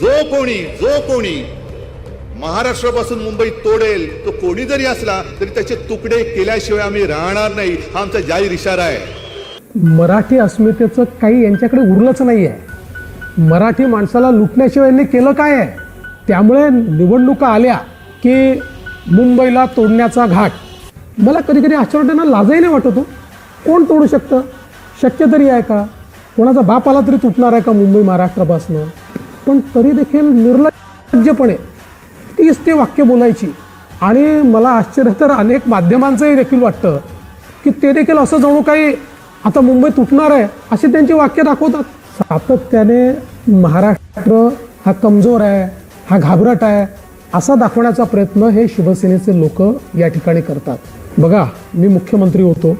जो कोणी जो कोणी महाराष्ट्रापासून मुंबई तोडेल तो कोणी जरी असला तरी त्याचे तुकडे केल्याशिवाय आम्ही राहणार नाही हा आमचा जाहीर इशारा आहे. मराठी अस्मितेचं काही यांच्याकडे उरलंच नाही आहे मराठी माणसाला लुटण्याशिवाय यांनी केलं काय आहे? त्यामुळे निवडणुका आल्या की मुंबईला तोडण्याचा घाट. मला कधी कधी आश्चर्य ना लाजही नाही वाटत हो. कोण तोडू शकतं? शक्य तरी आहे का? कोणाचा बाप आला तरी तुटणार आहे का मुंबई महाराष्ट्रापासून? पण तरी देखील निर्लज्जपणे तीच ते वाक्य बोलायची. आणि मला आश्चर्य तर अनेक माध्यमांचंही देखील वाटतं की ते देखील असं जणू काही आता मुंबई तुटणार आहे अशी त्यांची वाक्य दाखवतात. सातत्याने महाराष्ट्र हा कमजोर आहे हा घाबरट आहे असा दाखवण्याचा प्रयत्न हे शिवसेनेचे लोक या ठिकाणी करतात. बघा मी मुख्यमंत्री होतो.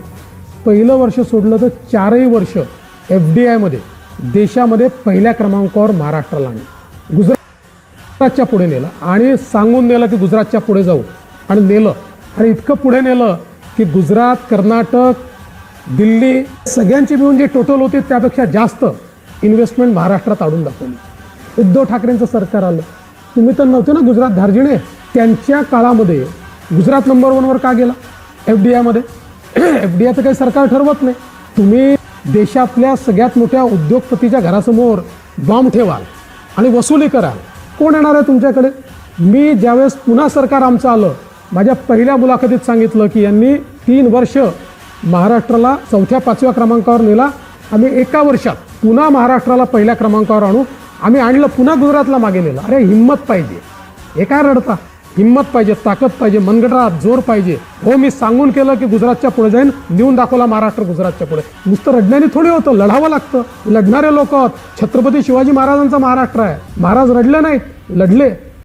पहिलं वर्ष सोडलं तर चारही वर्ष एफ डी आयमध्ये देशामध्ये पहिल्या क्रमांकावर महाराष्ट्राला आणलं. गुजरातच्या पुढे नेलं आणि सांगून नेलं की गुजरातच्या पुढे जाऊ आणि नेलं. आणि इतकं पुढे नेलं की गुजरात कर्नाटक दिल्ली सगळ्यांची मिळून जे टोटल होते त्यापेक्षा जास्त इन्व्हेस्टमेंट महाराष्ट्रात आणून दाखवली. उद्धव ठाकरेंचं सरकार आलं. तुम्ही तर नव्हते ना गुजरात धार्जिणे? त्यांच्या काळामध्ये गुजरात नंबर वनवर का गेला? एफ डी आयमध्ये एफ डी आयचं काही सरकार ठरवत नाही. तुम्ही देशातल्या सगळ्यात मोठ्या उद्योगपतीच्या घरासमोर बॉम्ब ठेवाल आणि वसुली कराल. कोण येणार आहे तुमच्याकडे? मी ज्यावेळेस पुन्हा सरकार आमचं आलं माझ्या पहिल्या मुलाखतीत सांगितलं की यांनी तीन वर्ष महाराष्ट्राला चौथ्या पाचव्या क्रमांकावर नेला. आम्ही एका वर्षात पुन्हा महाराष्ट्राला पहिल्या क्रमांकावर आणू. आम्ही आणलं पुन्हा गुजरातला मागे नेलं. अरे हिंमत पाहिजे. हे काय रडता? हिंमत पाहिजे ताकद पाहिजे मनगटात जोर पाहिजे. हो मी सांगून केलं की गुजरातच्या पुढे जाईन नेऊन दाखवला महाराष्ट्र गुजरातच्या पुढे. नुसतं रडण्याने थोडी होतं लढावं लागतं. लढणारे लोक छत्रपती शिवाजी महाराजांचा महाराष्ट्र आहे. महाराज रडले नाहीत लढले.